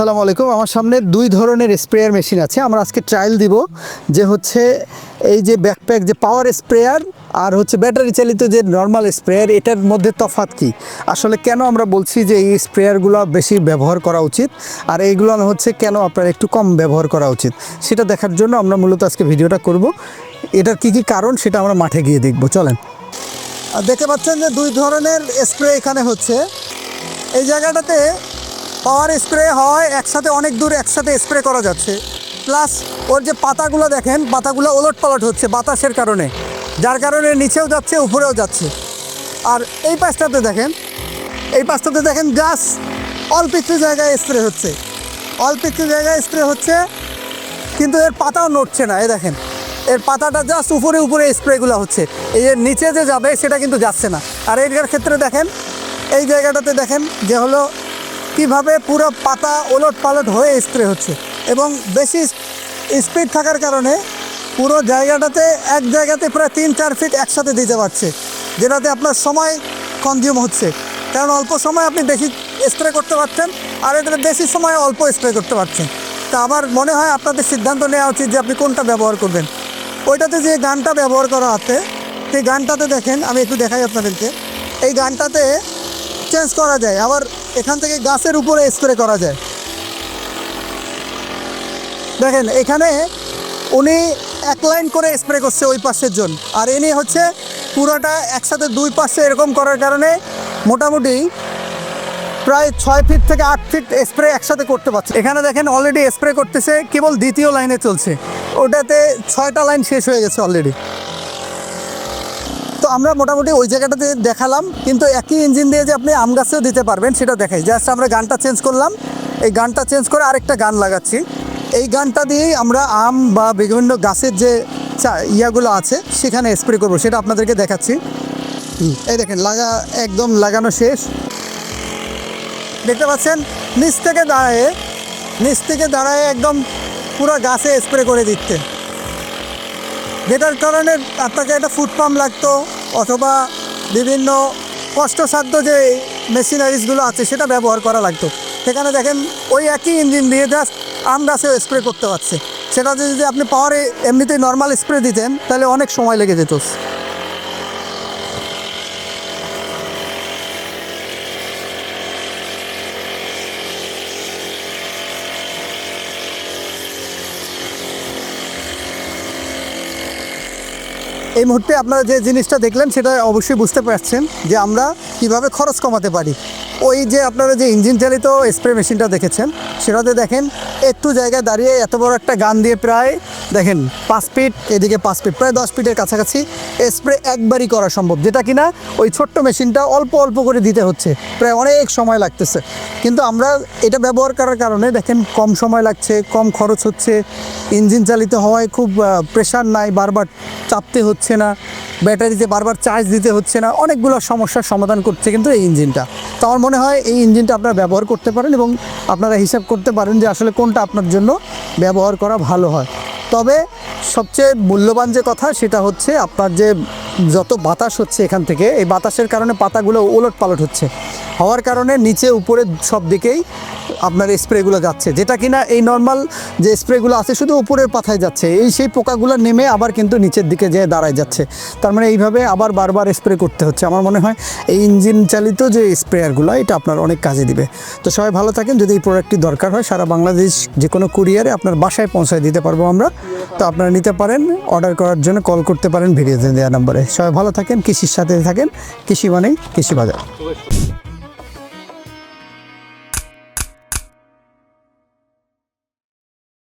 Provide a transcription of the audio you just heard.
আসসালামু আলাইকুম। আমার সামনে দুই ধরনের স্প্রেয়ার মেশিন আছে। আমরা আজকে ট্রায়াল দিব যে হচ্ছে এই যে ব্যাকপ্যাক যে পাওয়ার স্প্রেয়ার আর হচ্ছে ব্যাটারি চালিত যে নর্মাল স্প্রেয়ার এটার মধ্যে তফাৎ কি? আসলে কেন আমরা বলছি যে এই স্প্রেয়ারগুলো বেশি ব্যবহার করা উচিত আর এইগুলো হচ্ছে কেন আপনার একটু কম ব্যবহার করা উচিত? সেটা দেখার জন্য আমরা মূলত আজকে ভিডিওটা করব। এটার কি কি কারণ সেটা আমরা মাঠে গিয়ে দেখব। চলেন। আর দেখতে পাচ্ছেন যে দুই ধরনের স্প্রে এখানে হচ্ছে। এই জায়গাটাতে পাওয়ার স্প্রে হয় একসাথে, অনেক দূর একসাথে স্প্রে করা যাচ্ছে। প্লাস, ওর যে পাতাগুলো দেখেন, পাতাগুলো ওলট পালট হচ্ছে বাতাসের কারণে। যার কারণে নিচেও যাচ্ছে, উপরেও যাচ্ছে। আর এই পাশটাতে দেখেন, এই পাশটাতে দেখেন গাছ অল্প একটু জায়গায় স্প্রে হচ্ছে। অল্প একটু জায়গায় স্প্রে হচ্ছে, কিন্তু এর পাতাও নড়ছে না এ দেখেন। এর পাতাটা জাস্ট উপরে উপরে স্প্রেগুলো হচ্ছে। এই এর নিচে যে যাবে, সেটা কিন্তু যাচ্ছে না। আর এটার ক্ষেত্রে দেখেন, এই জায়গাটাতে দেখেন যে হলো কীভাবে পুরো পাতা ওলট পালট হয়ে স্প্রে হচ্ছে এবং বেশি স্পিড থাকার কারণে পুরো জায়গাটাতে, এক জায়গাতে প্রায় তিন, চার ফিট একসাথে দিতে পারছে, যেটাতে আপনার সময় কনজিউম হচ্ছে। কারণ অল্প সময় আপনি বেশি স্প্রে করতে পারছেন আর এটাতে বেশি সময় অল্প স্প্রে করতে পারছেন। তা আমার মনে হয় আপনাদের সিদ্ধান্ত নেওয়া উচিত যে আপনি কোনটা ব্যবহার করবেন। ওইটাতে যে গানটা ব্যবহার করা আছে, সেই গানটাতে দেখেন, আমি একটু দেখাই আপনাদেরকে। এই গানটাতে চেঞ্জ করা যায়, আবার এখান থেকে গাছের উপরে স্প্রে করা যায়। দেখেন, এখানে উনি এক লাইন করে স্প্রে করছে ওই পাশের জন। আর ইনি হচ্ছে পুরোটা একসাথে দুই পাশে এরকম করার কারণে মোটামুটি প্রায় ছয় ফিট থেকে আট ফিট স্প্রে একসাথে করতে পারছে। এখানে দেখেন অলরেডি স্প্রে করতেছে, কেবল দ্বিতীয় লাইনে চলছে। ওটাতে ছয়টা লাইন শেষ হয়ে গেছে অলরেডি আমরা মোটামুটি ওই জায়গাটাতে দেখালাম, কিন্তু একই ইঞ্জিন দিয়ে যে আপনি আম গাছেও দিতে পারবেন সেটা দেখাই। জাস্ট আমরা গানটা চেঞ্জ করলাম। এই গানটা চেঞ্জ করে আরেকটা গান লাগাচ্ছি। এই গানটা দিয়েই আমরা আম বা বিভিন্ন গাছের যে চা- ইয়াগুলো আছে, সেখানে স্প্রে করব। সেটা আপনাদেরকে দেখাচ্ছি। এই দেখেন, লাগা, একদম লাগানো শেষ। দেখতে পাচ্ছেন? নিচ থেকে দাঁড়ায়, নিচ থেকে দাঁড়ায় একদম পুরো গাছে স্প্রে করে দিচ্ছে। যেটার কারণে আপনাকে একটা ফুড পাম্প লাগতো। অথবা বিভিন্ন কষ্টসাধ্য যে মেশিনারিজগুলো আছে, সেটা ব্যবহার করা লাগতো। সেখানে দেখেন, ওই একই ইঞ্জিন দিয়ে জাস্ট আম গাছেও স্প্রে করতে পারছে। সেটাতে যদি আপনি পাওয়ারে এমনিতেই নর্মাল স্প্রে দিতেন, তাহলে অনেক সময় লেগে যেত। এই মুহূর্তে আপনারা যে জিনিসটা দেখলেন, সেটা অবশ্যই বুঝতে পারছেন যে আমরা কীভাবে খরচ কমাতে পারি। ওই যে আপনারা যে ইঞ্জিন চালিত স্প্রে মেশিনটা দেখেছেন, সেটাতে দেখেন, একটু জায়গায় দাঁড়িয়ে এত বড় একটা গান দিয়ে প্রায় দেখেন, পাঁচ ফিট, এদিকে পাঁচ ফিট, প্রায় দশ ফিটের কাছাকাছি স্প্রে একবারই করা সম্ভব। যেটা কিনা ওই ছোট্ট মেশিনটা অল্প অল্প করে দিতে হচ্ছে। প্রায় অনেক সময় লাগতেছে। কিন্তু আমরা এটা ব্যবহার করার কারণে দেখেন, কম সময় লাগছে, কম খরচ হচ্ছে, ইঞ্জিন চালিত হওয়ায় খুব প্রেশার নাই, বারবার চাপতে হচ্ছে না ব্যাটারিতে বারবার চার্জ দিতে হচ্ছে না, অনেকগুলো সমস্যার সমাধান করছে কিন্তু এই ইঞ্জিনটা। তো আমার মনে হয় এই ইঞ্জিনটা আপনারা ব্যবহার করতে পারেন এবং আপনারা হিসাব করতে পারেন যে আসলে কোনটা আপনার জন্য ব্যবহার করা ভালো হয়। তবে সবচেয়ে মূল্যবান যে কথা সেটা হচ্ছে আপনার যে যত বাতাস হচ্ছে এখান থেকে, এই বাতাসের কারণে পাতাগুলো ওলট পালট হচ্ছে। হওয়ার কারণে নিচে উপরে সব দিকেই আপনার স্প্রেগুলো যাচ্ছে। যেটা কিনা এই নর্মাল যে স্প্রেগুলো আছে শুধু উপরের পাতায় যাচ্ছে। এই সেই পোকাগুলো নেমে আবার কিন্তু নিচের দিকে যেয়ে দাঁড়ায় যাচ্ছে। তার মানে এইভাবে আবার বারবার স্প্রে করতে হচ্ছে। আমার মনে হয় এই ইঞ্জিন চালিত যে স্প্রেয়ারগুলো, এটা আপনার অনেক কাজে দিবে। তো সবাই ভালো থাকেন। যদি এই প্রোডাক্টটি দরকার হয়, সারা বাংলাদেশ যে কোনো কুরিয়ারে আপনার বাসায় পৌঁছায় দিতে পারব আমরা। তো আপনারা নিতে পারেন অর্ডার করার জন্য কল করতে পারেন ভিডিওতে দেওয়া নম্বরে। সবাই ভালো থাকেন, কৃষির সাথে থাকেন, কৃষি মানেই কৃষি বাজার